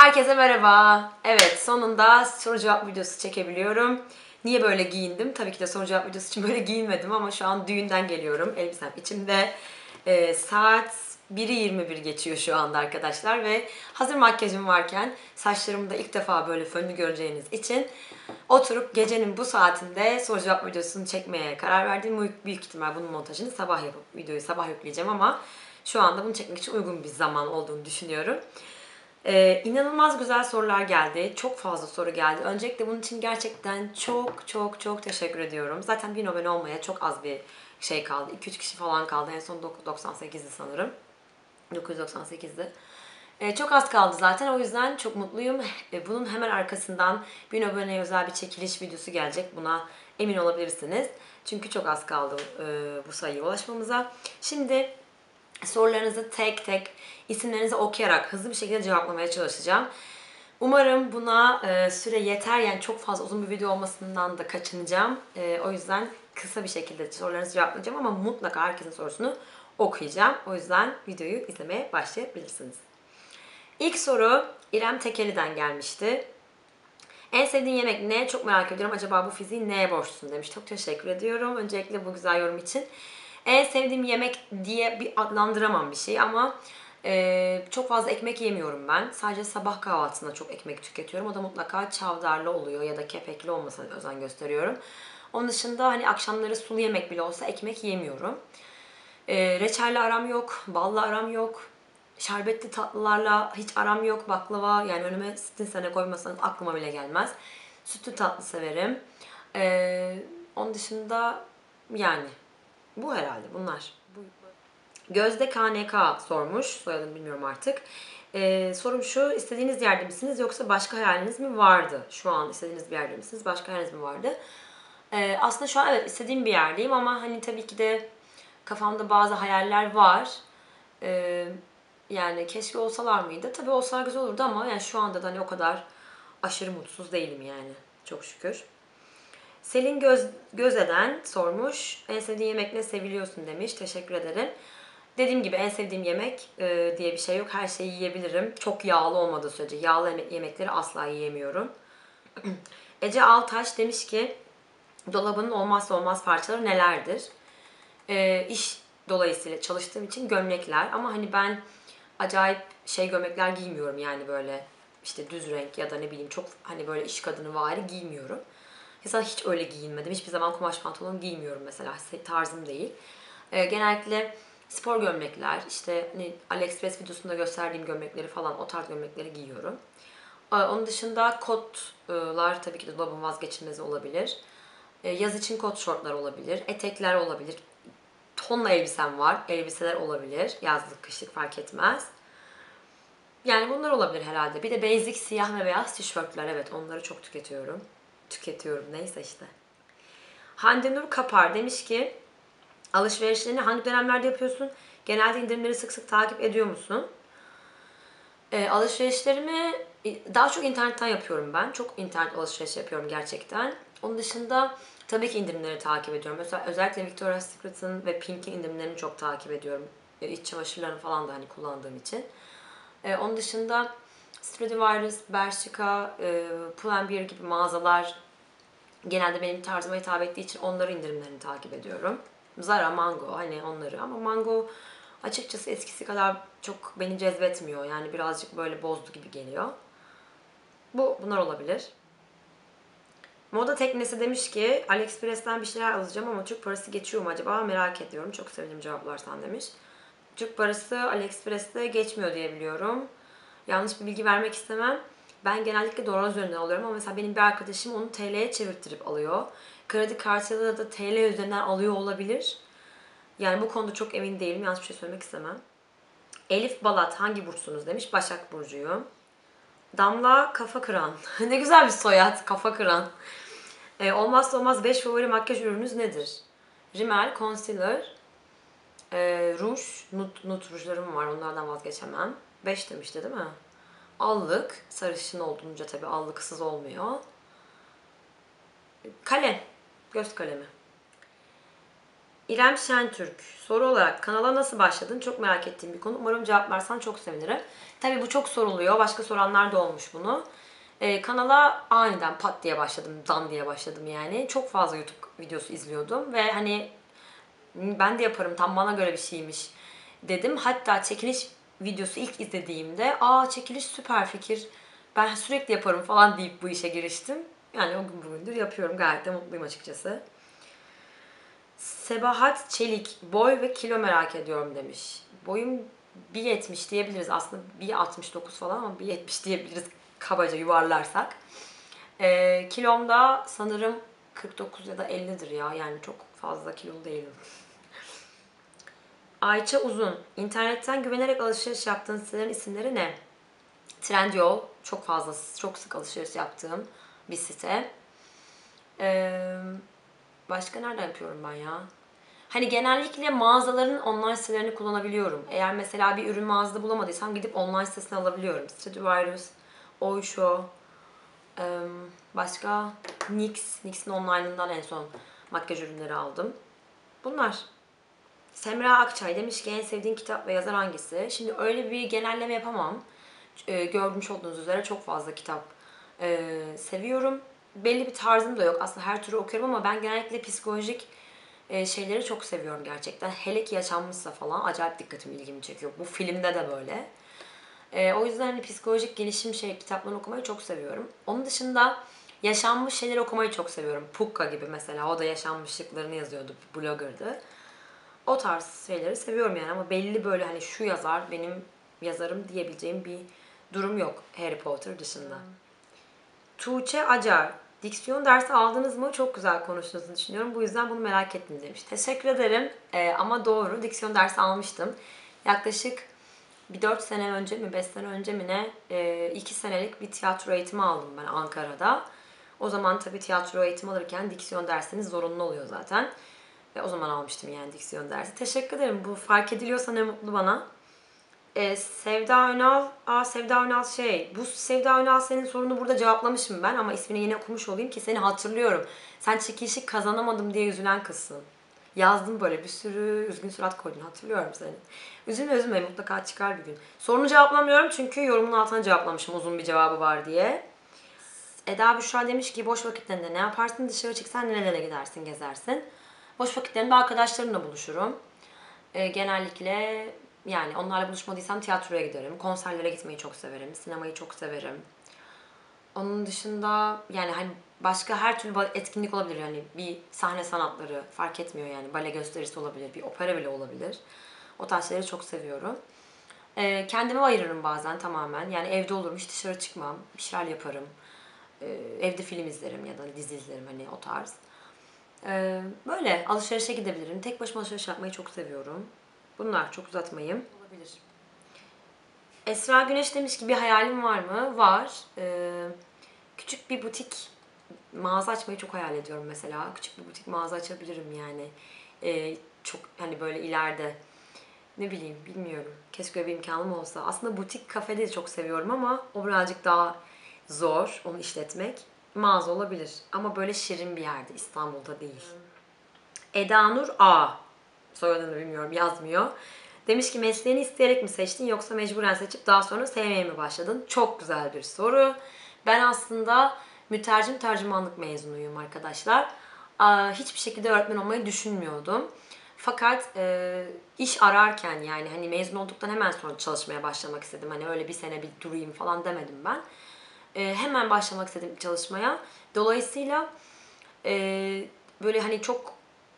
Herkese merhaba. Evet sonunda soru cevap videosu çekebiliyorum. Niye böyle giyindim? Tabii ki de soru cevap videosu için böyle giyinmedim ama şu an düğünden geliyorum. Elbisem içimde. Ee, saat 1'i 21 geçiyor şu anda arkadaşlar ve hazır makyajım varken saçlarımı da ilk defa böyle fönlü göreceğiniz için oturup gecenin bu saatinde soru cevap videosunu çekmeye karar verdim. Büyük, büyük ihtimal bunun montajını sabah yapıp videoyu sabah yükleyeceğim ama şu anda bunu çekmek için uygun bir zaman olduğunu düşünüyorum. Ee, inanılmaz güzel sorular geldi. Çok fazla soru geldi. Öncelikle bunun için gerçekten çok çok çok teşekkür ediyorum. Zaten bir abone olmaya çok az bir şey kaldı. 2-3 kişi falan kaldı. En son 98'di sanırım. 998'di. Ee, çok az kaldı zaten. O yüzden çok mutluyum. Ee, bunun hemen arkasından bir aboneye özel bir çekiliş videosu gelecek. Buna emin olabilirsiniz. Çünkü çok az kaldı e, bu sayıya ulaşmamıza. Şimdi sorularınızı tek tek isimlerinizi okuyarak hızlı bir şekilde cevaplamaya çalışacağım. Umarım buna e, süre yeter yani çok fazla uzun bir video olmasından da kaçınacağım. E, o yüzden kısa bir şekilde sorularınızı cevaplayacağım ama mutlaka herkesin sorusunu okuyacağım. O yüzden videoyu izlemeye başlayabilirsiniz. İlk soru İrem Tekeli'den gelmişti. En sevdiğin yemek ne? Çok merak ediyorum. Acaba bu fiziği neye borçlusun demiş. Çok teşekkür ediyorum. Öncelikle bu güzel yorum için. En sevdiğim yemek diye bir adlandıramam bir şey ama e, çok fazla ekmek yemiyorum ben. Sadece sabah kahvaltısında çok ekmek tüketiyorum. O da mutlaka çavdarlı oluyor ya da kepekli olmasına özen gösteriyorum. Onun dışında hani akşamları sulu yemek bile olsa ekmek yemiyorum. E, reçelle aram yok, balla aram yok. Şerbetli tatlılarla hiç aram yok. Baklava yani önüme sitin sene koymasanız aklıma bile gelmez. Sütlü tatlı severim. E, onun dışında yani bu herhalde bunlar. Gözde KNK sormuş. Soyadını bilmiyorum artık. Ee, sorum şu, istediğiniz yerde misiniz yoksa başka hayaliniz mi vardı? Şu an istediğiniz bir yerde misiniz? Başka hayaliniz mi vardı? Ee, aslında şu an evet istediğim bir yerdeyim ama hani tabii ki de kafamda bazı hayaller var. Ee, yani keşke olsalar mıydı? Tabii olsalar güzel olurdu ama yani şu anda da hani o kadar aşırı mutsuz değilim yani. Çok şükür. Selin Göz, Göze'den sormuş. En sevdiğin yemek ne seviliyorsun demiş. Teşekkür ederim. Dediğim gibi en sevdiğim yemek e, diye bir şey yok. Her şeyi yiyebilirim. Çok yağlı olmadığı sürece. Yağlı yemekleri asla yiyemiyorum. Ece Altaş demiş ki dolabının olmazsa olmaz parçaları nelerdir? E, iş dolayısıyla çalıştığım için gömlekler. Ama hani ben acayip şey gömlekler giymiyorum yani böyle işte düz renk ya da ne bileyim çok hani böyle iş kadını vari giymiyorum. Mesela hiç öyle giyinmedim. Hiçbir zaman kumaş pantolon giymiyorum mesela. Tarzım değil. E, genellikle spor gömlekler, işte hani AliExpress videosunda gösterdiğim gömlekleri falan o tarz gömlekleri giyiyorum. E, onun dışında kotlar tabii ki de dolabın vazgeçilmezi olabilir. E, yaz için kot şortlar olabilir. Etekler olabilir. Tonla elbisem var. Elbiseler olabilir. Yazlık, kışlık fark etmez. Yani bunlar olabilir herhalde. Bir de basic siyah ve beyaz tişörtler. Evet onları çok tüketiyorum tüketiyorum. Neyse işte. Hande Nur Kapar demiş ki alışverişlerini hangi dönemlerde yapıyorsun? Genelde indirimleri sık sık takip ediyor musun? E, alışverişlerimi daha çok internetten yapıyorum ben. Çok internet alışveriş yapıyorum gerçekten. Onun dışında tabii ki indirimleri takip ediyorum. Mesela özellikle Victoria's Secret'ın ve Pink'in indirimlerini çok takip ediyorum. E, iç çamaşırlarını falan da hani kullandığım için. E, onun dışında Stradivarius, Bershka, e, Pull&Bear gibi mağazalar genelde benim tarzıma hitap ettiği için onları indirimlerini takip ediyorum. Zara, Mango hani onları ama Mango açıkçası eskisi kadar çok beni cezbetmiyor. Yani birazcık böyle bozdu gibi geliyor. Bu bunlar olabilir. Moda teknesi demiş ki AliExpress'ten bir şeyler alacağım ama Türk parası geçiyor mu acaba merak ediyorum. Çok sevinirim cevaplarsan demiş. Türk parası AliExpress'te geçmiyor diye biliyorum yanlış bir bilgi vermek istemem. Ben genellikle dolar üzerinden alıyorum ama mesela benim bir arkadaşım onu TL'ye çevirtirip alıyor. Kredi kartıyla da TL üzerinden alıyor olabilir. Yani bu konuda çok emin değilim. Yanlış bir şey söylemek istemem. Elif Balat hangi burçsunuz demiş. Başak Burcu'yum. Damla Kafa Kıran. ne güzel bir soyad. Kafa Kıran. E, olmazsa olmaz 5 favori makyaj ürününüz nedir? Rimmel, concealer, e, ruj, nut, nut rujlarım var. Onlardan vazgeçemem. 5 demişti değil mi? Allık. Sarışın olduğunca tabii allıksız olmuyor. Kalem. Göz kalemi. İrem Şentürk. Soru olarak kanala nasıl başladın? Çok merak ettiğim bir konu. Umarım cevaplarsan çok sevinirim. Tabii bu çok soruluyor. Başka soranlar da olmuş bunu. Ee, kanala aniden pat diye başladım. Dan diye başladım yani. Çok fazla YouTube videosu izliyordum. Ve hani ben de yaparım tam bana göre bir şeymiş dedim. Hatta çekiliş videosu ilk izlediğimde aa çekiliş süper fikir ben sürekli yaparım falan deyip bu işe giriştim. Yani o gün bugündür yapıyorum gayet de mutluyum açıkçası. Sebahat Çelik boy ve kilo merak ediyorum demiş. Boyum 1.70 diyebiliriz aslında 1.69 falan ama 1.70 diyebiliriz kabaca yuvarlarsak. Ee, kilom da sanırım 49 ya da 50'dir ya yani çok fazla kilolu değilim. Ayça Uzun. İnternetten güvenerek alışveriş yaptığın sitelerin isimleri ne? Trendyol. Çok fazla, çok sık alışveriş yaptığım bir site. Ee, başka nereden yapıyorum ben ya? Hani genellikle mağazaların online sitelerini kullanabiliyorum. Eğer mesela bir ürün mağazada bulamadıysam gidip online sitesine alabiliyorum. Stradivarius, Oysho, başka NYX. NYX'in online'ından en son makyaj ürünleri aldım. Bunlar. Semra Akçay demiş ki en sevdiğin kitap ve yazar hangisi? Şimdi öyle bir genelleme yapamam. E, görmüş olduğunuz üzere çok fazla kitap e, seviyorum. Belli bir tarzım da yok. Aslında her türü okuyorum ama ben genellikle psikolojik e, şeyleri çok seviyorum gerçekten. Hele ki yaşanmışsa falan acayip dikkatimi ilgimi çekiyor. Bu filmde de böyle. E, o yüzden hani psikolojik gelişim şey kitaplarını okumayı çok seviyorum. Onun dışında yaşanmış şeyleri okumayı çok seviyorum. Pukka gibi mesela. O da yaşanmışlıklarını yazıyordu. Blogger'dı. O tarz şeyleri seviyorum yani ama belli böyle hani şu yazar benim yazarım diyebileceğim bir durum yok Harry Potter dışında. Hmm. Tuğçe Acar. Diksiyon dersi aldınız mı? Çok güzel konuştuğunuzu düşünüyorum. Bu yüzden bunu merak ettim demiş. Teşekkür ederim. Ee, ama doğru. Diksiyon dersi almıştım. Yaklaşık bir 4 sene önce mi 5 sene önce mi ne 2 e, senelik bir tiyatro eğitimi aldım ben Ankara'da. O zaman tabii tiyatro eğitimi alırken diksiyon dersiniz zorunlu oluyor zaten. Ve o zaman almıştım yani diksiyon dersi. Teşekkür ederim. Bu fark ediliyorsa ne mutlu bana. Ee, Sevda Önal, aa Sevda Önal şey, bu Sevda Önal senin sorunu burada cevaplamışım ben ama ismini yine okumuş olayım ki seni hatırlıyorum. Sen çekilişi kazanamadım diye üzülen kızsın. Yazdım böyle bir sürü üzgün surat koydun hatırlıyorum seni. Üzülme üzülme mutlaka çıkar bir gün. Sorunu cevaplamıyorum çünkü yorumun altına cevaplamışım uzun bir cevabı var diye. Eda Büşra demiş ki boş vakitlerinde ne yaparsın dışarı çıksan nerelere gidersin gezersin. Boş vakitlerimde arkadaşlarımla buluşurum. E, genellikle yani onlarla buluşmadıysam tiyatroya giderim. Konserlere gitmeyi çok severim. Sinemayı çok severim. Onun dışında yani hani başka her türlü etkinlik olabilir. Yani bir sahne sanatları fark etmiyor yani. Bale gösterisi olabilir, bir opera bile olabilir. O tarz şeyleri çok seviyorum. E, kendime ayırırım bazen tamamen. Yani evde olurum, hiç dışarı çıkmam. Bir şeyler yaparım. E, evde film izlerim ya da dizi izlerim hani o tarz. Ee, böyle alışverişe gidebilirim. Tek başıma alışveriş yapmayı çok seviyorum. Bunlar çok uzatmayayım. Olabilir. Esra Güneş demiş ki bir hayalim var mı? Var. Ee, küçük bir butik mağaza açmayı çok hayal ediyorum mesela. Küçük bir butik mağaza açabilirim yani. Ee, çok hani böyle ileride ne bileyim bilmiyorum. Keşke bir imkanım olsa. Aslında butik kafede de çok seviyorum ama o birazcık daha zor onu işletmek mağaza olabilir. Ama böyle şirin bir yerde. İstanbul'da değil. Eda Nur A. Soyadını bilmiyorum yazmıyor. Demiş ki mesleğini isteyerek mi seçtin yoksa mecburen seçip daha sonra sevmeye mi başladın? Çok güzel bir soru. Ben aslında mütercim tercümanlık mezunuyum arkadaşlar. Hiçbir şekilde öğretmen olmayı düşünmüyordum. Fakat e, iş ararken yani hani mezun olduktan hemen sonra çalışmaya başlamak istedim. Hani öyle bir sene bir durayım falan demedim ben e, hemen başlamak istedim çalışmaya. Dolayısıyla e, böyle hani çok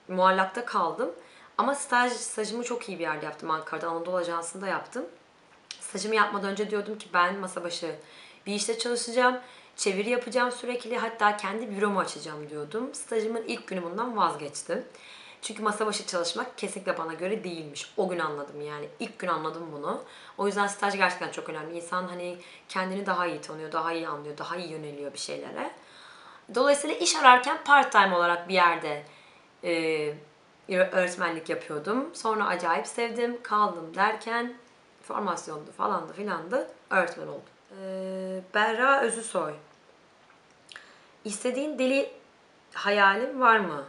muallakta kaldım. Ama staj, stajımı çok iyi bir yerde yaptım Ankara'da. Anadolu Ajansı'nda yaptım. Stajımı yapmadan önce diyordum ki ben masa başı bir işte çalışacağım. Çeviri yapacağım sürekli. Hatta kendi büromu açacağım diyordum. Stajımın ilk günü bundan vazgeçtim. Çünkü masa başı çalışmak kesinlikle bana göre değilmiş. O gün anladım yani. İlk gün anladım bunu. O yüzden staj gerçekten çok önemli. İnsan hani kendini daha iyi tanıyor, daha iyi anlıyor, daha iyi yöneliyor bir şeylere. Dolayısıyla iş ararken part time olarak bir yerde e, öğretmenlik yapıyordum. Sonra acayip sevdim, kaldım derken formasyondu falandı filandı öğretmen oldum. Ee, Berra Özüsoy. İstediğin deli hayalin var mı?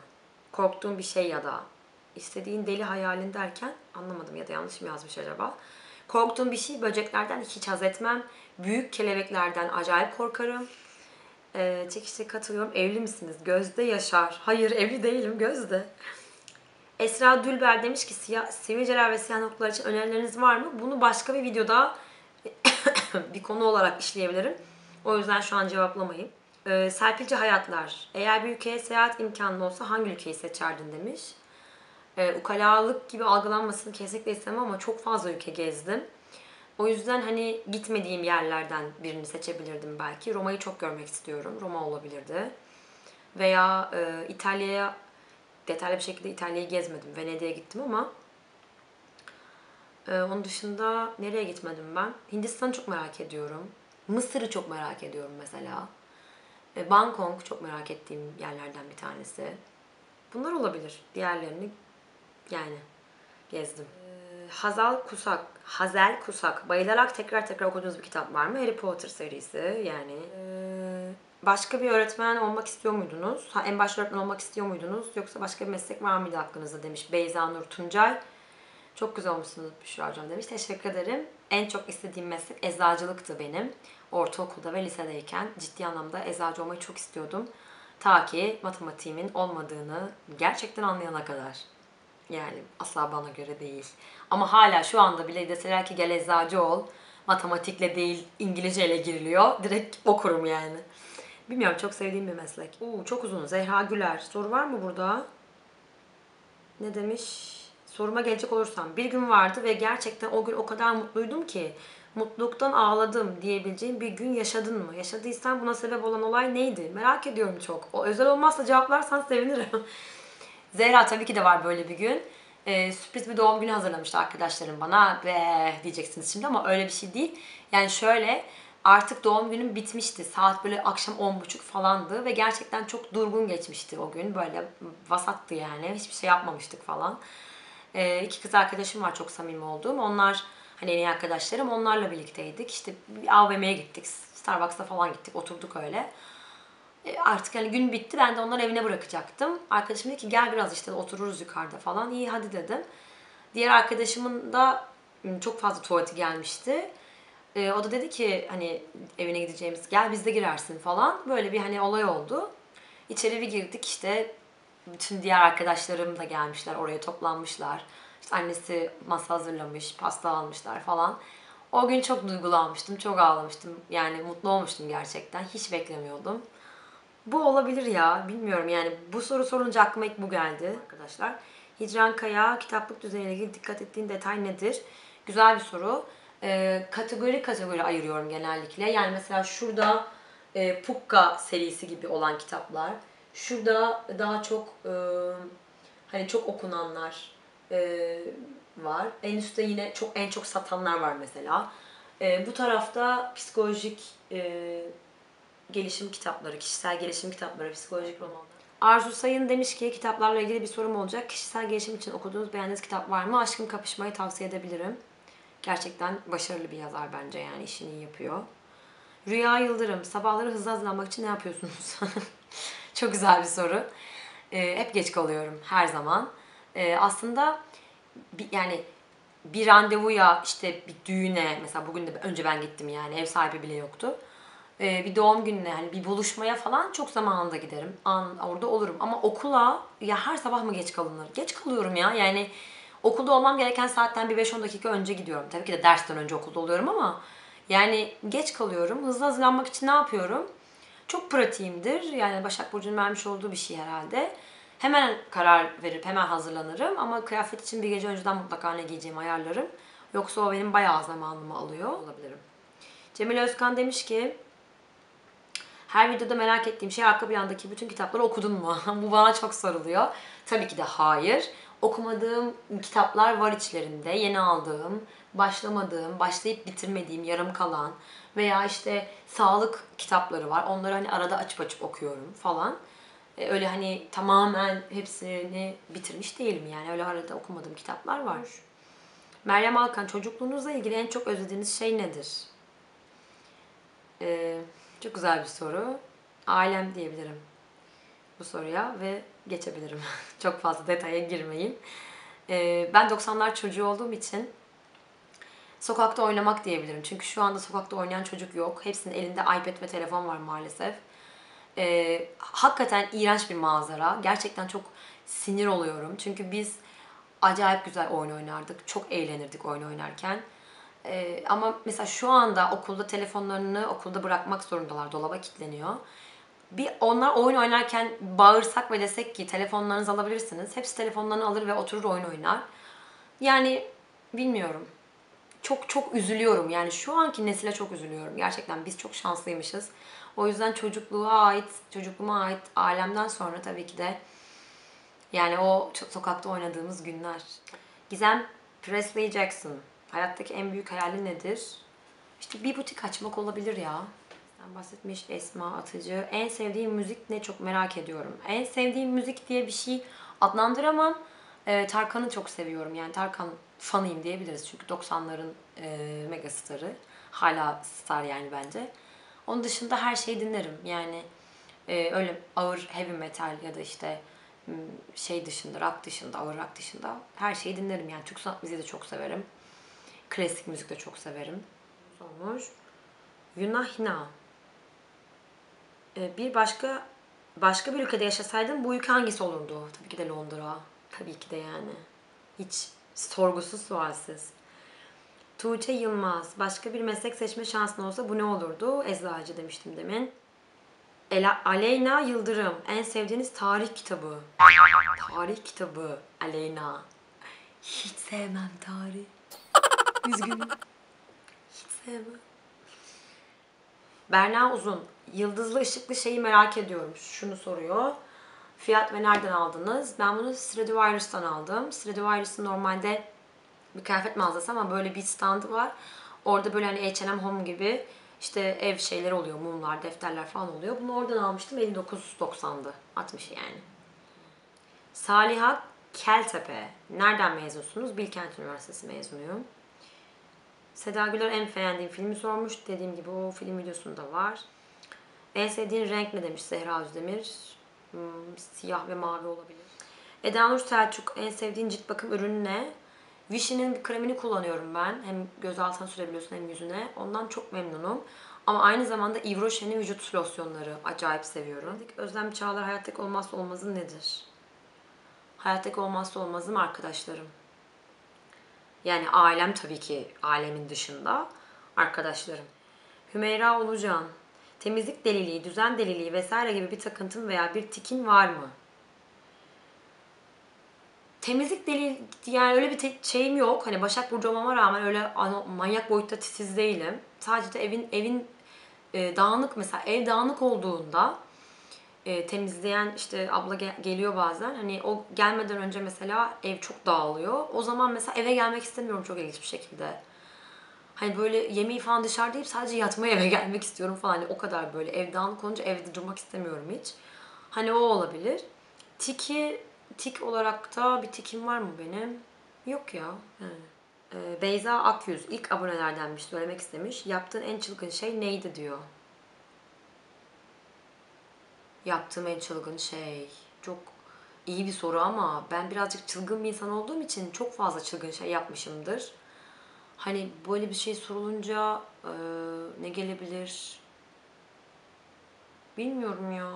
Korktuğun bir şey ya da istediğin deli hayalin derken anlamadım ya da yanlış mı yazmış acaba? Korktuğum bir şey böceklerden hiç haz etmem. Büyük kelebeklerden acayip korkarım. Ee, çekişte katılıyorum. Evli misiniz? Gözde Yaşar. Hayır evli değilim Gözde. Esra Dülber demiş ki siyah, sivilceler ve siyah noktalar için önerileriniz var mı? Bunu başka bir videoda bir konu olarak işleyebilirim. O yüzden şu an cevaplamayayım. Ee, Serpilci Hayatlar. Eğer bir ülkeye seyahat imkanı olsa hangi ülkeyi seçerdin demiş. Ee, ukalalık gibi algılanmasını kesinlikle istemem ama çok fazla ülke gezdim. O yüzden hani gitmediğim yerlerden birini seçebilirdim belki. Roma'yı çok görmek istiyorum. Roma olabilirdi. Veya e, İtalya'ya detaylı bir şekilde İtalya'yı gezmedim. Venedik'e gittim ama ee, onun dışında nereye gitmedim ben? Hindistan'ı çok merak ediyorum. Mısır'ı çok merak ediyorum mesela. Bangkok çok merak ettiğim yerlerden bir tanesi. Bunlar olabilir. Diğerlerini yani gezdim. Ee, Hazal Kusak, Hazel Kusak. Bayılarak tekrar tekrar okuduğunuz bir kitap var mı? Harry Potter serisi yani. Ee, başka bir öğretmen olmak istiyor muydunuz? Ha, en başta öğretmen olmak istiyor muydunuz? Yoksa başka bir meslek var mıydı aklınızda demiş Beyza Nur Tuncay. Çok güzel olmuşsunuz Büşra Hocam demiş. Teşekkür ederim. En çok istediğim meslek eczacılıktı benim. Ortaokulda ve lisedeyken ciddi anlamda eczacı olmayı çok istiyordum. Ta ki matematiğimin olmadığını gerçekten anlayana kadar. Yani asla bana göre değil. Ama hala şu anda bile deseler ki gel eczacı ol. Matematikle değil İngilizceyle giriliyor. Direkt okurum yani. Bilmiyorum çok sevdiğim bir meslek. Oo, çok uzun. Zehra Güler. Soru var mı burada? Ne demiş? Soruma gelecek olursam. Bir gün vardı ve gerçekten o gün o kadar mutluydum ki mutluluktan ağladım diyebileceğim bir gün yaşadın mı? Yaşadıysan buna sebep olan olay neydi? Merak ediyorum çok. O özel olmazsa cevaplarsan sevinirim. Zehra tabii ki de var böyle bir gün. Ee, sürpriz bir doğum günü hazırlamıştı arkadaşlarım bana ve diyeceksiniz şimdi ama öyle bir şey değil. Yani şöyle artık doğum günüm bitmişti. Saat böyle akşam 10.30 falandı ve gerçekten çok durgun geçmişti o gün. Böyle vasattı yani. Hiçbir şey yapmamıştık falan. Ee, iki kız arkadaşım var çok samimi olduğum. Onlar hani en iyi arkadaşlarım. Onlarla birlikteydik. İşte bir AVM'ye gittik. Starbucks'a falan gittik. Oturduk öyle. E, artık hani gün bitti. Ben de onları evine bırakacaktım. Arkadaşım dedi ki gel biraz işte otururuz yukarıda falan. İyi hadi dedim. Diğer arkadaşımın da çok fazla tuvaleti gelmişti. E, o da dedi ki hani evine gideceğimiz gel biz de girersin falan. Böyle bir hani olay oldu. İçeri bir girdik işte bütün diğer arkadaşlarım da gelmişler oraya toplanmışlar. İşte annesi masa hazırlamış, pasta almışlar falan. O gün çok duygulanmıştım, çok ağlamıştım. Yani mutlu olmuştum gerçekten. Hiç beklemiyordum. Bu olabilir ya. Bilmiyorum yani bu soru sorunca aklıma ilk bu geldi arkadaşlar. Hicran Kaya kitaplık düzeniyle ilgili dikkat ettiğin detay nedir? Güzel bir soru. Ee, kategori kategori ayırıyorum genellikle. Yani mesela şurada e, Pukka serisi gibi olan kitaplar. Şurada daha çok e, hani çok okunanlar e, var. En üstte yine çok en çok satanlar var mesela. E, bu tarafta psikolojik e, gelişim kitapları, kişisel gelişim kitapları, psikolojik romanlar. Arzu Sayın demiş ki kitaplarla ilgili bir sorum olacak. Kişisel gelişim için okuduğunuz beğendiğiniz kitap var mı? Aşkım Kapışmayı tavsiye edebilirim. Gerçekten başarılı bir yazar bence yani işini yapıyor. Rüya Yıldırım, sabahları hızlı hazırlanmak için ne yapıyorsunuz? Çok güzel bir soru. Ee, hep geç kalıyorum her zaman. Ee, aslında bir, yani bir randevuya işte bir düğüne mesela bugün de önce ben gittim yani ev sahibi bile yoktu. Ee, bir doğum gününe hani bir buluşmaya falan çok zamanında giderim. An, orada olurum ama okula ya her sabah mı geç kalınır? Geç kalıyorum ya yani okulda olmam gereken saatten bir 5-10 dakika önce gidiyorum. Tabii ki de dersten önce okulda oluyorum ama yani geç kalıyorum. Hızlı hazırlanmak için ne yapıyorum? Çok pratiğimdir. Yani Başak Burcu'nun vermiş olduğu bir şey herhalde. Hemen karar verip hemen hazırlanırım ama kıyafet için bir gece önceden mutlaka ne giyeceğimi ayarlarım. Yoksa o benim bayağı zamanımı alıyor olabilirim. Cemil Özkan demiş ki her videoda merak ettiğim şey arka plandaki bütün kitapları okudun mu? Bu bana çok soruluyor. Tabii ki de hayır. Okumadığım kitaplar var içlerinde. Yeni aldığım, başlamadığım, başlayıp bitirmediğim, yarım kalan veya işte sağlık kitapları var. Onları hani arada açıp açıp okuyorum falan. E, öyle hani tamamen hepsini bitirmiş değilim yani. Öyle arada okumadığım kitaplar var. Meryem Alkan, çocukluğunuzla ilgili en çok özlediğiniz şey nedir? Ee, çok güzel bir soru. Ailem diyebilirim bu soruya ve geçebilirim. Çok fazla detaya girmeyeyim. Ee, ben 90'lar çocuğu olduğum için sokakta oynamak diyebilirim. Çünkü şu anda sokakta oynayan çocuk yok. Hepsinin elinde iPad ve telefon var maalesef. Ee, hakikaten iğrenç bir manzara. Gerçekten çok sinir oluyorum. Çünkü biz acayip güzel oyun oynardık. Çok eğlenirdik oyun oynarken. Ee, ama mesela şu anda okulda telefonlarını okulda bırakmak zorundalar. Dolaba kilitleniyor. Bir onlar oyun oynarken bağırsak ve desek ki telefonlarınızı alabilirsiniz. Hepsi telefonlarını alır ve oturur oyun oynar. Yani bilmiyorum. Çok çok üzülüyorum. Yani şu anki nesile çok üzülüyorum. Gerçekten biz çok şanslıymışız. O yüzden çocukluğa ait, çocukluğuma ait alemden sonra tabii ki de yani o sokakta oynadığımız günler. Gizem Presley Jackson. Hayattaki en büyük hayali nedir? İşte bir butik açmak olabilir ya. Sen bahsetmiş Esma Atıcı. En sevdiğim müzik ne çok merak ediyorum. En sevdiğim müzik diye bir şey adlandıramam. Ee, Tarkan'ı çok seviyorum. Yani Tarkan fanıyım diyebiliriz. Çünkü 90'ların e, megastarı. Hala star yani bence. Onun dışında her şeyi dinlerim. Yani e, öyle ağır heavy metal ya da işte şey dışında, rock dışında, ağır rock dışında her şeyi dinlerim. Yani Türk sanat müziği de çok severim. Klasik müzik de çok severim. Olmuş. Yuna Hina. Ee, bir başka başka bir ülkede yaşasaydım bu ülke hangisi olurdu? Tabii ki de Londra. Tabii ki de yani. Hiç sorgusuz sualsiz. Tuğçe Yılmaz. Başka bir meslek seçme şansın olsa bu ne olurdu? Eczacı demiştim demin. Ela, Aleyna Yıldırım. En sevdiğiniz tarih kitabı. Tarih kitabı. Aleyna. Hiç sevmem tarih. Üzgünüm. Hiç sevmem. Berna Uzun. Yıldızlı ışıklı şeyi merak ediyorum. Şunu soruyor. Fiyat ve nereden aldınız? Ben bunu Stradivarius'tan aldım. Stradivarius'un normalde bir kıyafet mağazası ama böyle bir standı var. Orada böyle hani H&M Home gibi işte ev şeyleri oluyor. Mumlar, defterler falan oluyor. Bunu oradan almıştım. 59.90'dı. 60 yani. Saliha Keltepe. Nereden mezunsunuz? Bilkent Üniversitesi mezunuyum. Seda Güler en beğendiğim filmi sormuş. Dediğim gibi o film videosunda var. En sevdiğin renk ne demiş Zehra Özdemir. Hmm, siyah ve mavi olabilir. Eda Nur Selçuk en sevdiğin cilt bakım ürünü ne? Vichy'nin bir kremini kullanıyorum ben. Hem göz altına sürebiliyorsun hem yüzüne. Ondan çok memnunum. Ama aynı zamanda Yves Rocher'in vücut losyonları acayip seviyorum. Özlem Çağlar hayattaki olmazsa olmazın nedir? Hayattaki olmazsa olmazım arkadaşlarım. Yani ailem tabii ki ailemin dışında arkadaşlarım. Hümeyra Ulucan. Temizlik deliliği, düzen deliliği vesaire gibi bir takıntın veya bir tikin var mı? Temizlik deliliği yani öyle bir te- şeyim yok. Hani Başak Burcu olmama rağmen öyle manyak boyutta titiz değilim. Sadece de evin evin e, dağınık mesela ev dağınık olduğunda e, temizleyen işte abla gel- geliyor bazen. Hani o gelmeden önce mesela ev çok dağılıyor. O zaman mesela eve gelmek istemiyorum çok ilginç bir şekilde. Hani böyle yemeği falan dışarıda yiyip sadece yatmaya eve gelmek istiyorum falan. Hani o kadar böyle ev dağınık olunca evde durmak istemiyorum hiç. Hani o olabilir. Tiki, tik olarak da bir tikim var mı benim? Yok ya. He. Ee, Beyza Akyüz ilk abonelerdenmiş söylemek istemiş. Yaptığın en çılgın şey neydi diyor. Yaptığım en çılgın şey. Çok iyi bir soru ama ben birazcık çılgın bir insan olduğum için çok fazla çılgın şey yapmışımdır. Hani böyle bir şey sorulunca eee, ne gelebilir? Bilmiyorum ya.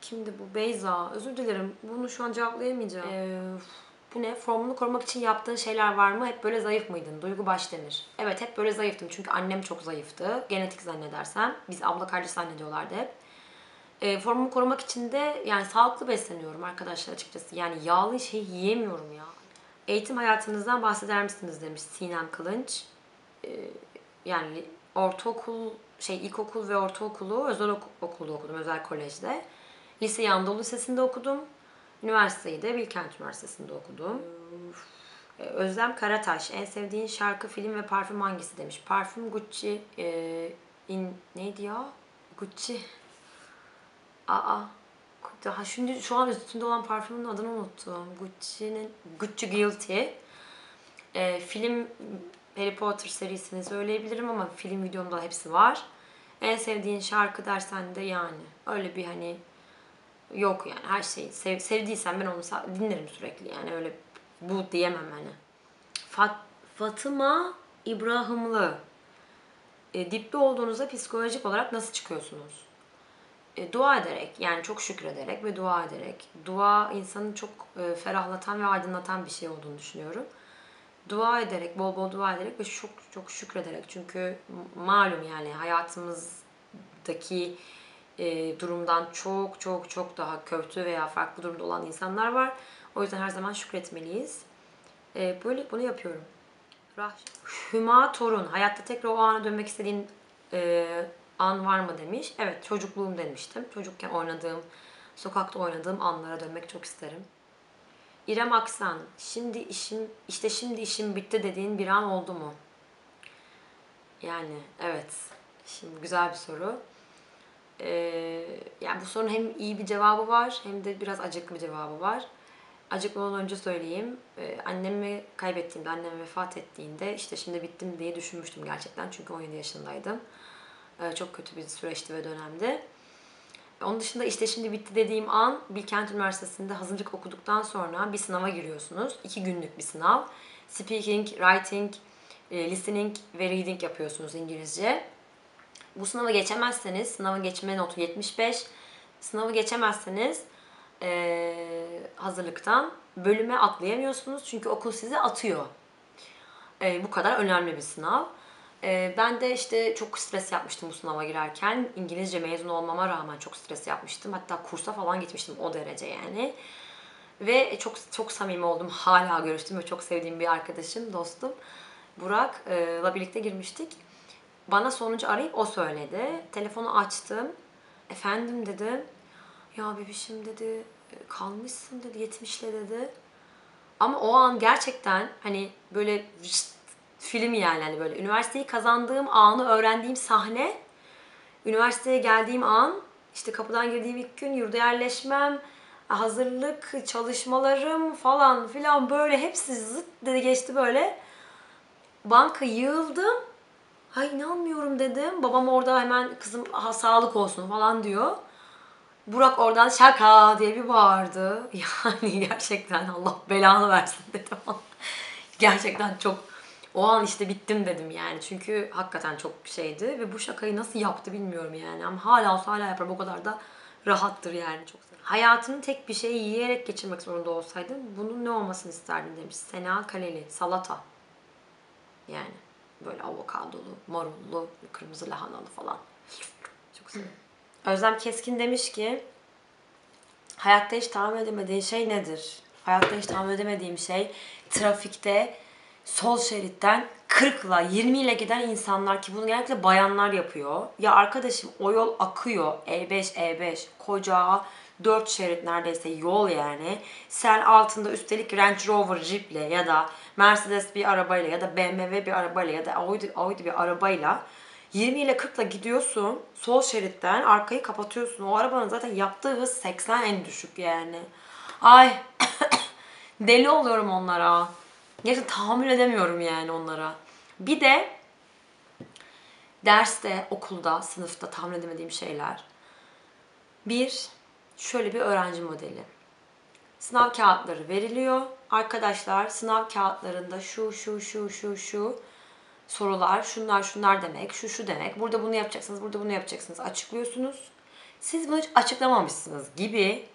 Kimdi bu? Beyza. Özür dilerim. Bunu şu an cevaplayamayacağım. Eee, bu ne? Formunu korumak için yaptığın şeyler var mı? Hep böyle zayıf mıydın? Duygu Başdemir. Evet hep böyle zayıftım. Çünkü annem çok zayıftı. Genetik zannedersem. Biz abla kardeş zannediyorlardı hep. E, formumu korumak için de yani sağlıklı besleniyorum arkadaşlar açıkçası. Yani yağlı şey yiyemiyorum ya. Eğitim hayatınızdan bahseder misiniz demiş Sinem Kılınç. E, yani ortaokul, şey ilkokul ve ortaokulu özel ok- okulda okudum, özel kolejde. Liseyi Anadolu Lisesi'nde okudum. Üniversiteyi de Bilkent Üniversitesi'nde okudum. E, Özlem Karataş, en sevdiğin şarkı, film ve parfüm hangisi demiş. Parfüm Gucci, e, in, neydi ya? Gucci. Aa. Daha şimdi şu an üstünde olan parfümün adını unuttum. Gucci'nin Gucci Guilty. Ee, film Harry Potter serisini söyleyebilirim ama film videomda hepsi var. En sevdiğin şarkı dersen de yani öyle bir hani Yok yani her şeyi sev, sevdiysen ben onu dinlerim sürekli yani öyle bu diyemem hani. Fat, Fatıma İbrahimlı. E, dipte olduğunuzda psikolojik olarak nasıl çıkıyorsunuz? E, dua ederek yani çok şükrederek ve dua ederek. Dua insanı çok e, ferahlatan ve aydınlatan bir şey olduğunu düşünüyorum. Dua ederek, bol bol dua ederek ve çok çok şükrederek. Çünkü malum yani hayatımızdaki e, durumdan çok çok çok daha kötü veya farklı durumda olan insanlar var. O yüzden her zaman şükretmeliyiz. E, böyle bunu yapıyorum. Rah- Hüma Torun, hayatta tekrar o ana dönmek istediğin e, an var mı demiş. Evet, çocukluğum demiştim. Çocukken oynadığım, sokakta oynadığım anlara dönmek çok isterim. İrem Aksan, şimdi işim, işte şimdi işim bitti dediğin bir an oldu mu? Yani evet, şimdi güzel bir soru. Ee, yani bu sorunun hem iyi bir cevabı var hem de biraz acıklı bir cevabı var. Acıkmadan önce söyleyeyim. Ee, annemi kaybettiğimde, annem vefat ettiğinde işte şimdi bittim diye düşünmüştüm gerçekten. Çünkü 17 yaşındaydım. Ee, çok kötü bir süreçti ve dönemdi. Onun dışında işte şimdi bitti dediğim an Bilkent Üniversitesi'nde hazırlık okuduktan sonra bir sınava giriyorsunuz. İki günlük bir sınav. Speaking, writing, e, listening ve reading yapıyorsunuz İngilizce. Bu sınavı geçemezseniz, sınavın geçme notu 75. Sınavı geçemezseniz eee, hazırlıktan bölüme atlayamıyorsunuz. Çünkü okul sizi atıyor. Eee, bu kadar önemli bir sınav. Eee, ben de işte çok stres yapmıştım bu sınava girerken. İngilizce mezun olmama rağmen çok stres yapmıştım. Hatta kursa falan gitmiştim o derece yani. Ve çok çok samimi oldum. Hala görüştüm ve çok sevdiğim bir arkadaşım, dostum. Burak'la birlikte girmiştik. Bana sonucu arayıp o söyledi. Telefonu açtım. Efendim dedim. Ya bebişim dedi kalmışsın dedi 70'le dedi. Ama o an gerçekten hani böyle film yani hani böyle üniversiteyi kazandığım anı öğrendiğim sahne üniversiteye geldiğim an işte kapıdan girdiğim ilk gün yurda yerleşmem hazırlık çalışmalarım falan filan böyle hepsi zıt dedi geçti böyle banka yığıldım Ay inanmıyorum dedim. Babam orada hemen kızım ha, sağlık olsun falan diyor. Burak oradan şaka diye bir bağırdı. Yani gerçekten Allah belanı versin dedim. gerçekten çok o an işte bittim dedim yani. Çünkü hakikaten çok şeydi ve bu şakayı nasıl yaptı bilmiyorum yani. Ama hala olsa hala yapar. O kadar da rahattır yani çok. Hayatını tek bir şeyi yiyerek geçirmek zorunda olsaydın bunun ne olmasını isterdin demiş. Sena Kaleli. Salata. Yani böyle avokadolu, marullu, kırmızı lahanalı falan. Çok seviyorum. Özlem Keskin demiş ki hayatta hiç tahammül edemediğin şey nedir? Hayatta hiç tahammül edemediğim şey trafikte sol şeritten 40 ile 20 ile giden insanlar ki bunu genellikle bayanlar yapıyor. Ya arkadaşım o yol akıyor. E E5, E5 koca 4 şerit neredeyse yol yani. Sen altında üstelik Range Rover Jeep'le ya da Mercedes bir arabayla ya da BMW bir arabayla ya da Audi, Audi bir arabayla 20 ile 40 ile gidiyorsun. Sol şeritten arkayı kapatıyorsun. O arabanın zaten yaptığı hız 80 en düşük yani. Ay deli oluyorum onlara. Gerçekten tahammül edemiyorum yani onlara. Bir de derste, okulda, sınıfta tahammül edemediğim şeyler. Bir, şöyle bir öğrenci modeli. Sınav kağıtları veriliyor. Arkadaşlar sınav kağıtlarında şu şu şu şu şu sorular, şunlar şunlar demek, şu şu demek. Burada bunu yapacaksınız, burada bunu yapacaksınız. Açıklıyorsunuz. Siz bunu hiç açıklamamışsınız gibi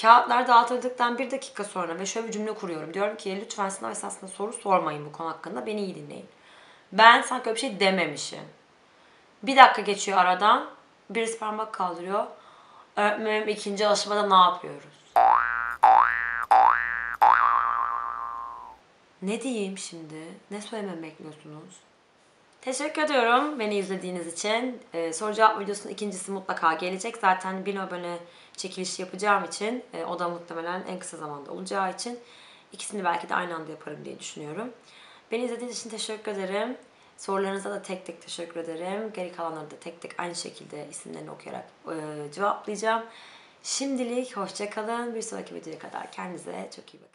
kağıtlar dağıtıldıktan bir dakika sonra ve şöyle bir cümle kuruyorum. Diyorum ki lütfen sınav esasında soru sormayın bu konu hakkında. Beni iyi dinleyin. Ben sanki öyle bir şey dememişim. Bir dakika geçiyor aradan. Birisi parmak kaldırıyor. Öğretmenim ikinci aşamada ne yapıyoruz? Ne diyeyim şimdi? Ne söylememi bekliyorsunuz? Teşekkür ediyorum beni izlediğiniz için. Ee, soru cevap videosunun ikincisi mutlaka gelecek. Zaten bin abone çekilişi yapacağım için e, o da muhtemelen en kısa zamanda olacağı için ikisini belki de aynı anda yaparım diye düşünüyorum. Beni izlediğiniz için teşekkür ederim. Sorularınıza da tek tek teşekkür ederim. Geri kalanları da tek tek aynı şekilde isimlerini okuyarak e, cevaplayacağım. Şimdilik hoşçakalın. Bir sonraki videoya kadar kendinize çok iyi bakın.